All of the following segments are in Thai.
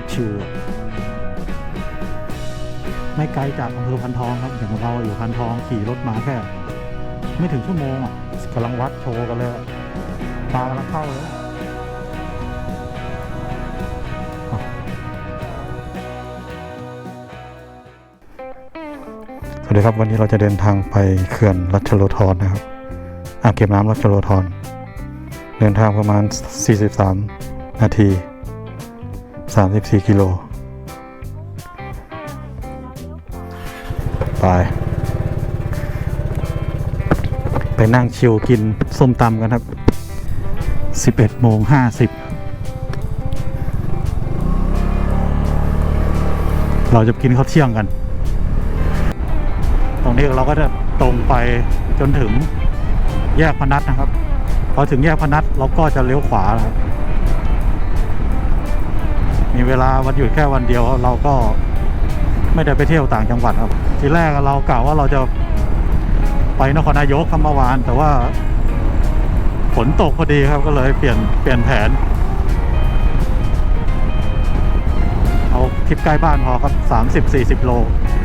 ตรชิวไม่ไกลจากอำเภอพันทองครับอย่างเราอยู่พันทองขี่รถมาแค่ ไม่ถึงชั่วโมงอะกำลังวัดโชว์กันเลยปลากำลังเข้าเลยสวัสดีครับวันนี้เราจะเดินทางไปเขื่อนรัชโลธรนะครับอ่างเก็บน้ำรัชโลธรเดินทางประมาณ 43 นาที 34 กิโล ไป ไปนั่งชิวกินส้มตำกันครับ 11โมง50 เราจะกินข้าวเที่ยงกัน ตรงนี้เราก็จะตรงไปจนถึงแยกพนัสนะครับ พอถึงแยกพนัสเราก็จะเลี้ยวขวาครับ มีเวลาวันหยุดแค่วันเดียวเราก็ไม่ได้ไปเที่ยวต่างจังหวัดครับ ทีแรกเรากล่าวว่าเราจะไปนครนายกครับเมื่อวาน แต่ว่าฝนตกพอดีครับก็เลยเปลี่ยนเปลี่ยนแผน เอาทริปใกล้บ้านพอครับ 30-40 โล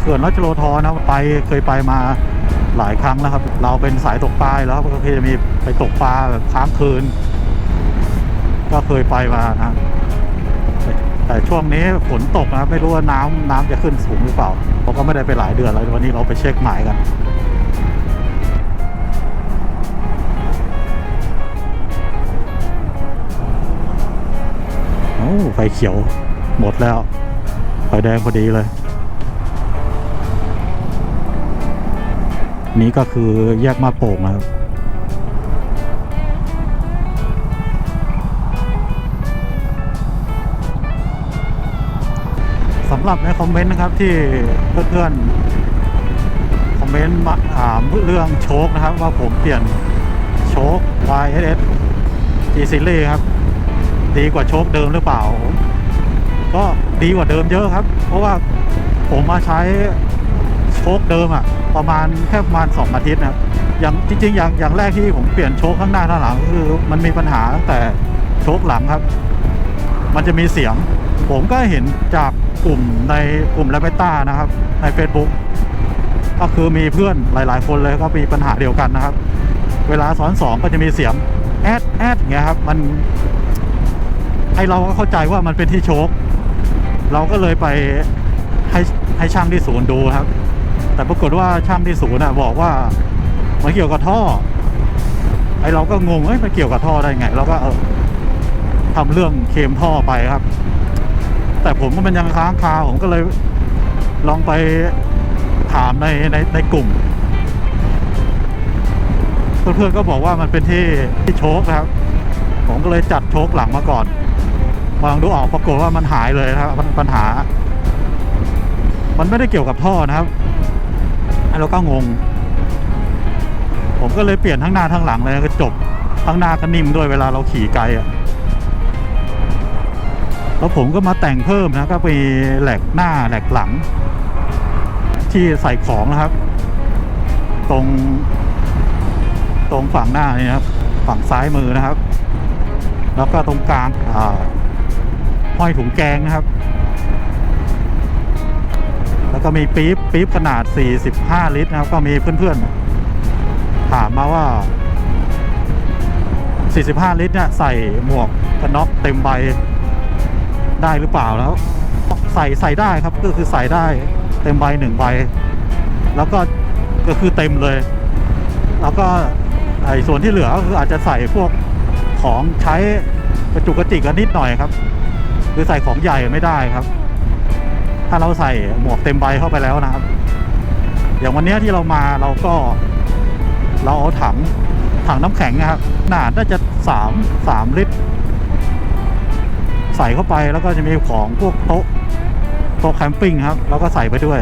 เขื่อนรัชโลธรนะไปเคยไปมาหลายครั้งแล้วครับ เราเป็นสายตกปลาแล้วก็คือจะมีไปตกปลาแบบค้างคืน ก็เคยไปมานะ แต่ช่วงนี้ฝนตกนะไม่รู้ว่าน้ำน้ำจะขึ้นสูงหรือเปล่าเพราะก็ไม่ได้ไปหลายเดือนแล้ววันนี้เราไปเช็คหมายกันโอ้ไฟเขียวหมดแล้วไฟแดงพอดีเลย นี่ก็คือแยกมาโป่งนะครับ สำหรับในคอมเมนต์นะครับที่เพื่อนๆคอมเมนต์มาถามเรื่องโชคนะครับว่าผมเปลี่ยนโชค YSS G Series ครับ ดีกว่าโชคเดิมหรือเปล่า ก็ดีกว่าเดิมเยอะครับ เพราะว่าผมมาใช้โชคเดิมอะประมาณแค่ประมาณสองอาทิตย์นะครับอย่างจริงๆอย่างอย่างแรกที่ผมเปลี่ยนโชคข้างหน้าข้างหลังคือมันมีปัญหาตั้งแต่โชคหลังครับ มันจะมีเสียง ผมก็เห็นจาก กลุ่มในกลุ่มแรปเปต้านะครับ ใน Facebook ก็คือมีเพื่อนหลาย ๆ คนเลยก็มีปัญหาเดียวกันนะครับ เวลาสอนสองก็จะมีเสียงแอดแอดอย่างเงี้ยครับ มัน ไอเราก็เข้าใจว่ามันเป็นที่โชคเราก็เลยไปให้ให้ช่างที่ศูนย์ดูครับ แต่ปรากฏว่าช่างที่ศูนย์น่ะบอกว่ามันเกี่ยวกับท่อ ไอเราก็งงเอ้ยมันเกี่ยวกับท่อได้ไง เราก็เออทำเรื่องเคมท่อไปครับ แต่ผมก็มันยังค้างคาผมก็เลยลองไปถามในในในกลุ่ม เพื่อนๆก็บอกว่ามันเป็นที่ที่โชคครับ ผมก็เลยจัดโชคหลังมาก่อนมองดูออกปรากฏว่ามันหายเลยครับมันปัญหา มันไม่ได้เกี่ยวกับท่อนะครับเราก็งง ผมก็เลยเปลี่ยนทั้งหน้าทั้งหลังเลยก็จบทั้งหน้าก็นิ่มด้วยเวลาเราขี่ไกลอะ แล้วผมก็มาแต่งเพิ่มนะก็มีแหลกหน้าแหลกหลัง ที่ใส่ของนะครับ ตรง ตรงฝั่งหน้านี่นะครับ ฝั่งซ้ายมือนะครับ แล้วก็ตรงกลางห้อยถุงแกงนะครับ แล้วก็มีปี๊บปี๊บขนาด 45 ลิตรนะครับ ก็มีเพื่อนๆ ถามมาว่า 45 ลิตรเนี่ยใส่หมวกกันน็อกเต็มใบ ได้หรือเปล่าแล้ว ใส่ใส่ได้ครับก็คือใส่ได้เต็มใบหนึ่งใบ แล้วก็ก็คือเต็มเลย แล้วก็ไอ้ส่วนที่เหลือก็คืออาจจะใส่พวกของใช้กระจุกกระจิกกันนิดหน่อยครับ คือใส่ของใหญ่ไม่ได้ครับ ถ้าเราใส่หมวกเต็มใบเข้าไปแล้วนะครับ อย่างวันนี้ที่เรามาเราก็ เราเอาถังถังน้ำแข็งนะครับขนาดน่าจะสามสามลิตร ใส่เข้าไปแล้วก็จะมีของพวกโต๊ะโต๊ะแคมปิ้งครับ แล้วก็ใส่ไปด้วย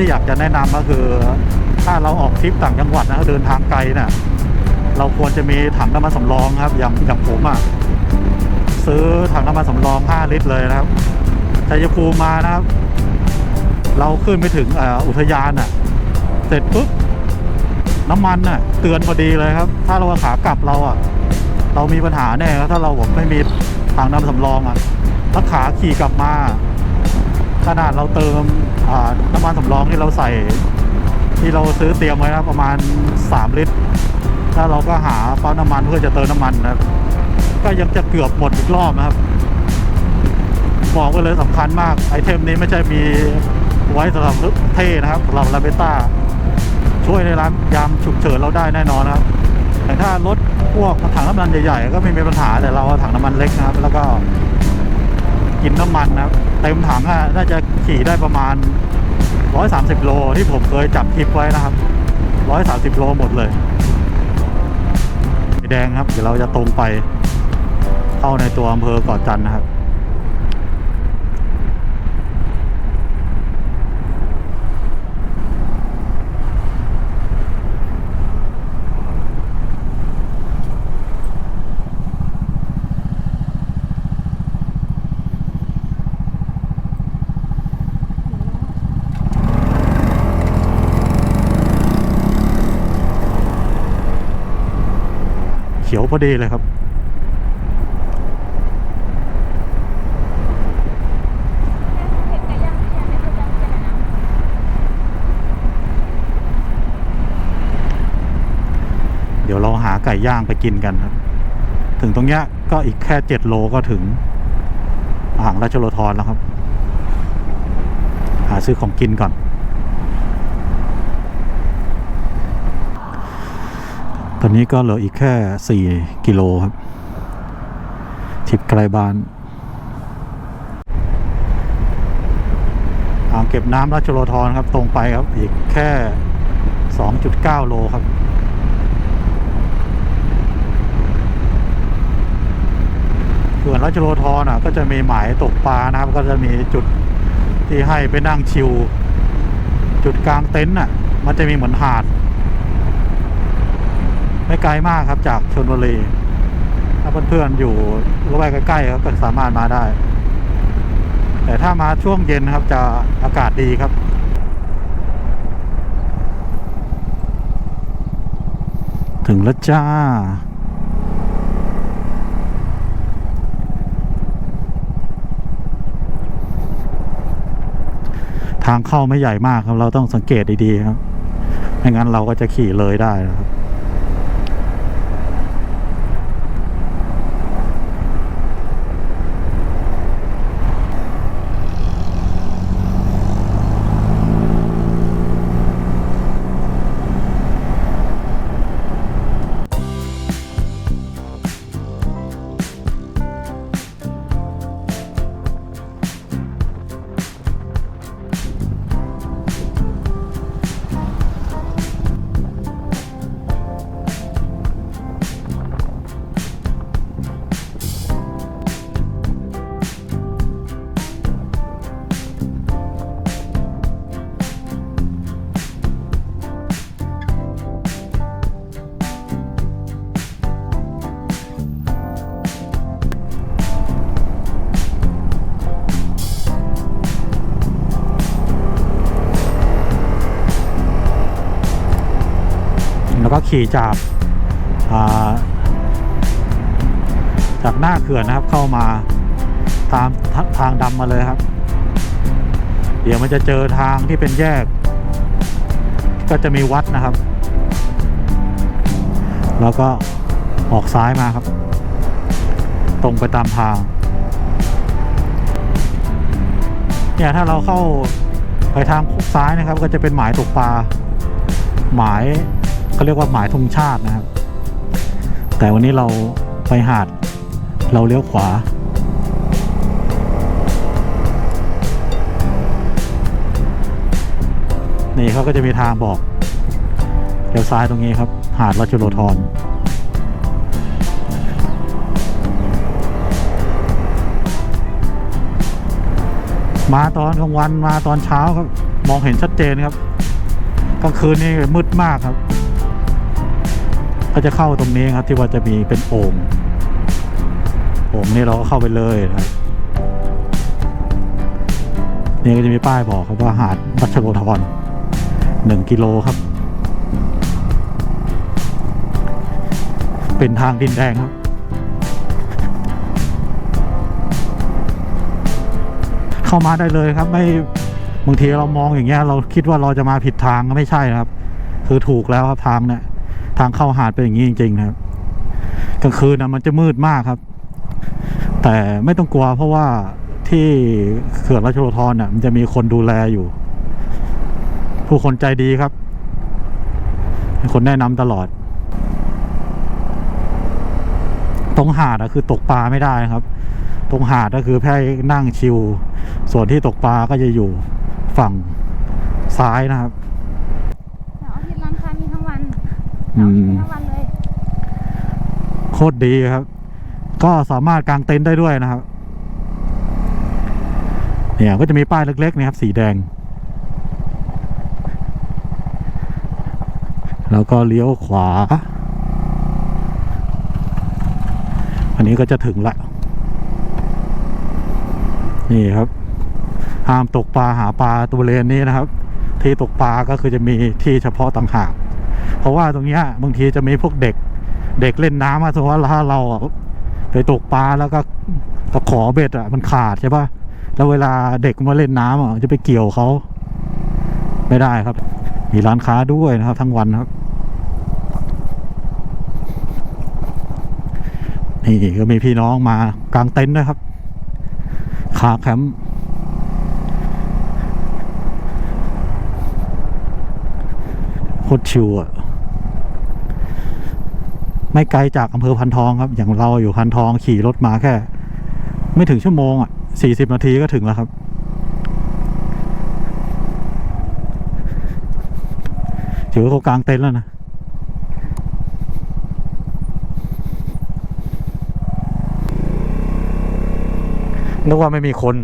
ที่อยากจะแนะนำก็คือ ถ้าเราออกทริปต่างจังหวัดนะเดินทางไกลเนี่ยเราควรจะมีถังน้ำมันสำรองครับ อย่างอย่างผมอะซื้อถังน้ำมันสำรอง 5 ลิตรเลยนะครับชัยภูมิมานะครับ เราขึ้นไปถึงออุทยานอะ เสร็จปุ๊บน้ำมันน่ะเตือนพอดีเลยครับ ถ้าเราขากลับเราอะ เรามีปัญหาแน่ครับถ้าเราผมไม่มีถังน้ำสำรองอะถ้าขาขี่กลับมา ขนาดเราเติมน้ำมันสำรองที่เราใส่ ที่เราซื้อเตรียมไว้นะประมาณ 3 ลิตรแล้วเราก็หาปั๊มน้ำมันเพื่อจะเติมน้ำมันนะก็ยังจะเกือบหมดอีกรอบนะครับบอกไว้เลยสำคัญมากไอเทมนี้ไม่ใช่มีไว้สำหรับเท่นะครับสำหรับลาเบต้าช่วยในร้านยามฉุกเฉินเราได้แน่นอนนะครับแต่ถ้ารถพวกถังน้ำมันใหญ่ๆก็ไม่มีปัญหาแต่เราถังน้ำมันเล็กนะครับ แล้วก็ กินน้ำมันนะครับเต็มถังอะน่าจะขี่ได้ประมาณ 130 โลที่ผมเคยจับทริปไว้นะครับ 130 โลหมดเลยแดงครับ เดี๋ยวเราจะตรงไปเข้าในตัวอำเภอเกาะจันทร์นะครับ เขียวพอดีเลยครับ เห็นไก่ย่างที่ยังไม่เคยย่า งที่ไหนนะเดี๋ยวเราหาไก่ย่างไปกินกันครับ ถึงตรงเนี้ยก็อีกแค่เจ็ดโลก็ถึงอ่างราชโลธรแล้วครับ หาซื้อของกินก่อน ตอนนี้ก็เหลืออีกแค่สี่กิโลครับทิปไกลบ้านอ่างเก็บน้ำราชโลธรครับ ตรงไปครับ อีกแค่ 2.9 โลครับเขื่อนราชโลธรอะ ก็จะมีหมายตกปลานะครับ ก็จะมีจุดที่ให้ไปนั่งชิว จุดกลางเต็นท์อะ มันจะมีเหมือนหาด ไม่ไกลมากครับจากชนบุรีถ้าเพื่อนๆอยู่ระแวกใกล้ๆก็สามารถมาได้ แต่ถ้ามาช่วงเย็นครับจะอากาศดีครับถึงแล้วจ้า ทางเข้าไม่ใหญ่มากครับ เราต้องสังเกตดี ๆ ครับ ไม่งั้นเราก็จะขี่เลยได้นะครับ ขี่จากาจากหน้าเขื่อนนะครับ เข้ามาตามททางดำมาเลยครับ เดี๋ยวมันจะเจอทางที่เป็นแยก ก็จะมีวัดนะครับ แล้วก็ออกซ้ายมาครับ ตรงไปตามทางเนี่ยถ้าเราเข้าไปทางซ้ายนะครับ ก็จะเป็นหมายตกปลาหมาย เขาเรียกว่าหมายธงชาตินะครับ แต่วันนี้เราไปหาดเราเลี้ยวขวา นี่เขาก็จะมีทางบอกเลี้ยวซ้ายตรงนี้ครับ หาดราชโลธรมาตอนกลางวันมาตอนเช้าครับมมองเห็นชัดเจนครับกลางคืนนี่มืดมากครับ ก็จะเข้าตรงนี้ครับที่ว่าจะมีเป็นโอ่งโอ่งนี่เราก็เข้าไปเลยนะครับนี่ก็จะมีป้ายบอกครับว่าหาดรัชโกธรหนึ่งกิโลครับ เป็นทางดินแดงครับ เข้ามาได้เลยครับ ไม่บางทีเรามองอย่างเงี้ยเราคิดว่าเราจะมาผิดทางก็ไม่ใช่ครับ คือถูกแล้วครับทางเนี่ย ทางเข้าหาดเป็นอย่างนี้จริงๆนะครับกลางคืนนะมันจะมืดมากครับ แต่ไม่ต้องกลัวเพราะว่าที่เขื่อนราชโลธรน่ะมันจะมีคนดูแลอยู่ ผู้คนใจดีครับคนแนะนำตลอด ตรงหาดอะคือตกปลาไม่ได้นะครับ ตรงหาดก็คือแค่นั่งชิลส่วนที่ตกปลาก็จะอยู่ฝั่งซ้ายนะครับ เสาร์อาทิตย์ร้านค้ามีทั้งวัน อืม ทั้งวันเลยโคตรดีครับ ก็สามารถกางเต็นท์ได้ด้วยนะครับ เนี่ยก็จะมีป้ายเล็กๆนะครับ สีแดง แล้วก็เลี้ยวขวา อันนี้ก็จะถึงละ นี่ครับ ห้ามตกปลาหาปลาตัวเลนนี้นะครับ ที่ตกปลาก็คือจะมีที่เฉพาะต่างหาก เพราะว่าตรงเนี้ยบางทีจะมีพวกเด็ก เด็กเล่นน้ำอะสมมติว่าถ้าเราไปตกปลาแล้วก็ตะขอเบ็ดอะมันขาดใช่ปะแล้วเวลาเด็กมาเล่นน้ำอะจะไปเกี่ยวเขาไม่ได้ครับ มีร้านค้าด้วยนะครับ ทั้งวันครับนี่ก็มีพี่น้องมากางเต็นท์ด้วยครับคาแคมป์โค ตรชิวอะไม่ไกลจากอำเภอพันทองครับ อย่างเราอยู่พันทองขี่รถมาแค่ ไม่ถึงชั่วโมงอะสี่สิบนาทีก็ถึงแล้วครับ ถือว่าเขากลางเต็นท์แล้วนะนึกว่าไม่มีคน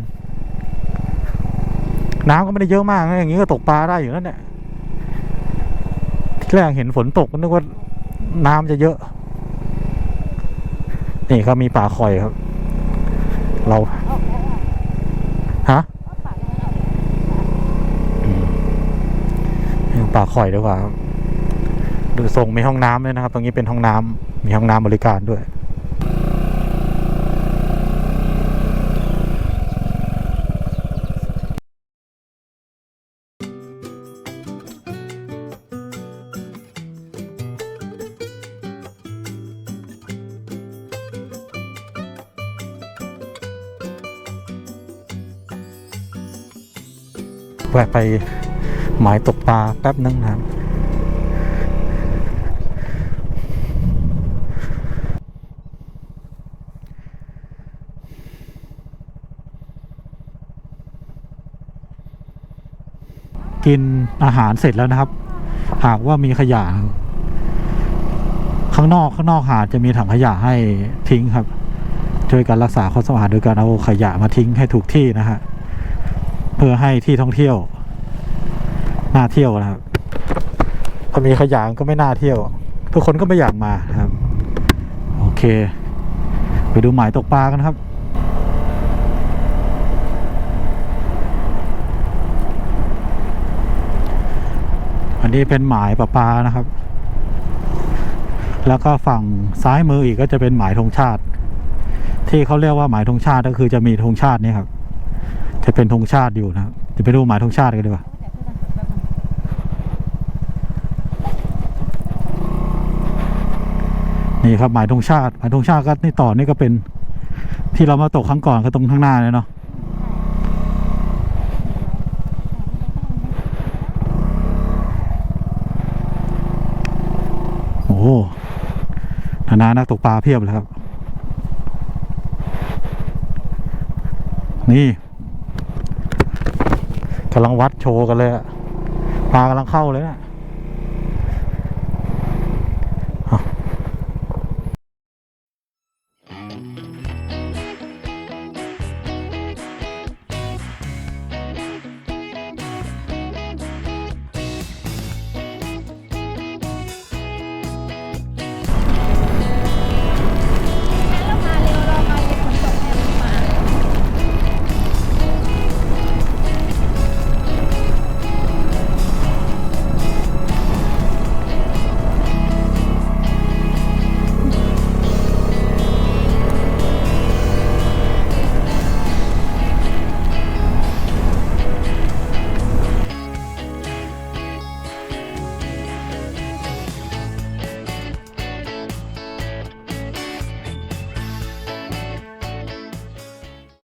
น้ำก็ไม่ได้เยอะมาก อย่างนี้ก็ตกปลาได้อยู่นั่นแหละ แรกเห็นฝนตกก็นึกว่าน้ำจะเยอะ นี่ครับมีป่าคอยครับ เราฮะป่าคอยดีกว่าดูทรงมีห้องน้ำด้วยนะครับ ตรงนี้เป็นห้องน้ำมีห้องน้ำบริการด้วย วะไปหมายตกปลาแป๊บนึงนะครับกินอาหารเสร็จแล้วนะครับ หากว่ามีขยะ ข้างนอกข้างนอกหาดจะมีถังขยะให้ทิ้งครับ ช่วยกันรักษาความสะอาดโดยการเอาขยะมาทิ้งให้ถูกที่นะฮะ เพื่อให้ที่ท่องเที่ยว น่าเที่ยวนะครับ ถ้ามีขยะก็ไม่น่าเที่ยว ทุกคนก็ไม่อยากมาครับ โอเค ไปดูหมายตกปลากันครับอันนี้เป็นหมายปลาปลานะครับ แล้วก็ฝั่งซ้ายมืออีกก็จะเป็นหมายธงชาติ ที่เขาเรียกว่าหมายธงชาติก็คือจะมีธงชาตินี่ครับ จะเป็นธงชาติอยู่นะจะไปดูหมายธงชาติกันดีกว่าน,นี่ครับหมายธงชาติหมายธงชาติก็นี่ต่อนี่ก็เป็นที่เรามาตกครั้งก่อนก็ตรงข้างหน้าเลยเนาะโอ้โหนานานักตกปลาเพียบเลยครับ นี่ กำลังวัดโชว์กันเลยอะปลากำลังเข้าเลยนะ